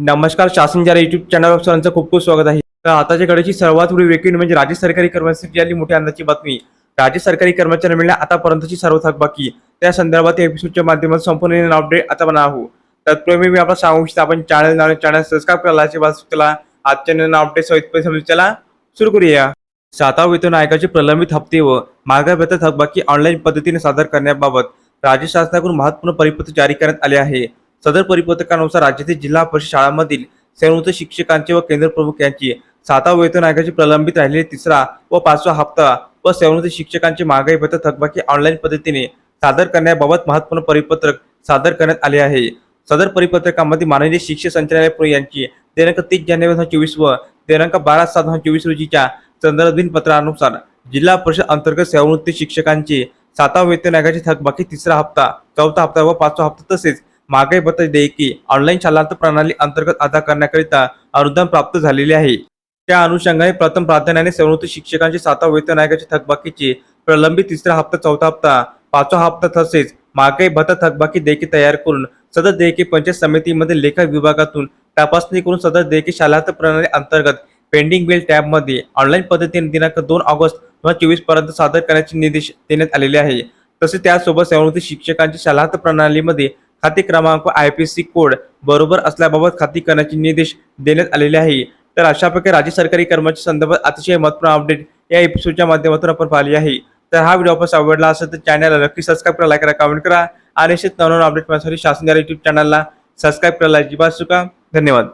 नमस्कार शासन जरा युट्यूब चॅनलवर सर्वांचं खूप खूप स्वागत आहे. तर आताच्या घडीची सर्वात मोठी वेगळी म्हणजे राज्य सरकारी कर्मचारी आली मोठ्या अंदाची बातमी. राज्य सरकारी कर्मचारी मिळण्या आतापर्यंतची सर्व थकबाकी. त्या संदर्भात एपिसोडच्या माध्यमातून संपूर्ण अपडेट आता बना आहो तत्पूर्वी मी आपला सांगू इच्छितो आपण चॅनल नाव चॅनल सबस्क्राईब करायला केला आजच्या नवीन अपडेट सहित समजू चला. सुरू करूया. सातवा वेतन आयोगाचे प्रलंबित हप्ते व मागा वेतन थकबाकी ऑनलाईन पद्धतीने सादर करण्याबाबत राज्य शासनाकडून महत्त्वपूर्ण परिपत्र जारी करण्यात आले आहे. सदर परिपत्रकानुसार राज्यातील जिल्हा परिषद शाळांमधील संयुक्त शिक्षकांचे व केंद्र प्रमुख यांची सातवा वेतन आयोगाचे प्रलंबित राहिलेले तिसरा व पाचवा हप्ता व संयुक्त शिक्षकांचे महागाई भत्ता थकबाकी ऑनलाईन पद्धतीने सादर करण्याबाबत महत्त्वपूर्ण परिपत्रक सादर करण्यात आले आहे. सदर परिपत्रकामध्ये माननीय शिक्षण संचालनालय पुणे यांची दिनांक तीस जानेवारी दोन हजार चोवीस व दिनांक बारा सात दोन हजार चोवीस रोजीच्या चंद्रदिन पत्रानुसार जिल्हा परिषद अंतर्गत सेवानिवृत्त शिक्षकांची सातवा वेतन आयोगाची थकबाकी तिसरा हप्ता चौथा हप्ता व पाचवा हप्ता तसेच महागाई दे देयकी ऑनलाईन शालांत प्रणाली अंतर्गत अदा करण्याकरिता अनुदान प्राप्त झालेले आहे. त्या अनुषंगाने प्रथम प्राधान्याने सेवानिवृत्त शिक्षकांची सातवा वेतन आयोगाची थकबाकीची प्रलंबित तिसरा हप्ता चौथा हप्ता पाचवा हप्ता तसेच महागाई भत्ता थकबाकी देयकी तयार करून सदर देयकी पंचायत समितीमध्ये लेखा विभागातून तपासणी करून सदर देयकी शालांत प्रणाली अंतर्गत पेंडिंग बिल टॅबमध्ये ऑनलाईन पद्धतीने दिनांक दोन ऑगस्ट दोन हजार चोवीसपर्यंत सादर करण्याचे निर्देश देण्यात आलेले आहे. तसेच त्यासोबत सेवानिवृत्त शिक्षकांच्या शालांत प्रणालीमध्ये खाते क्रमांक आय पी सी कोड बरोबर असल्याबाबत खाती करण्याचे निर्देश देण्यात आलेले आहे. तर अशा प्रकारे राज्य सरकारी कर्मचारी संदर्भात अतिशय महत्त्वपूर्ण अपडेट या एपिसोडच्या माध्यमातून आपण पाहिली आहे. तर हा व्हिडिओ आपण आवडला असेल तर चॅनलला नक्की सबस्क्राईब करा लाईक करा कमेंट करा. आणि असेच नवनवीन अपडेट पाहण्यासाठी शासन युट्यूब चॅनलला सबस्क्राईब करायला अजिबात चुका धन्यवाद.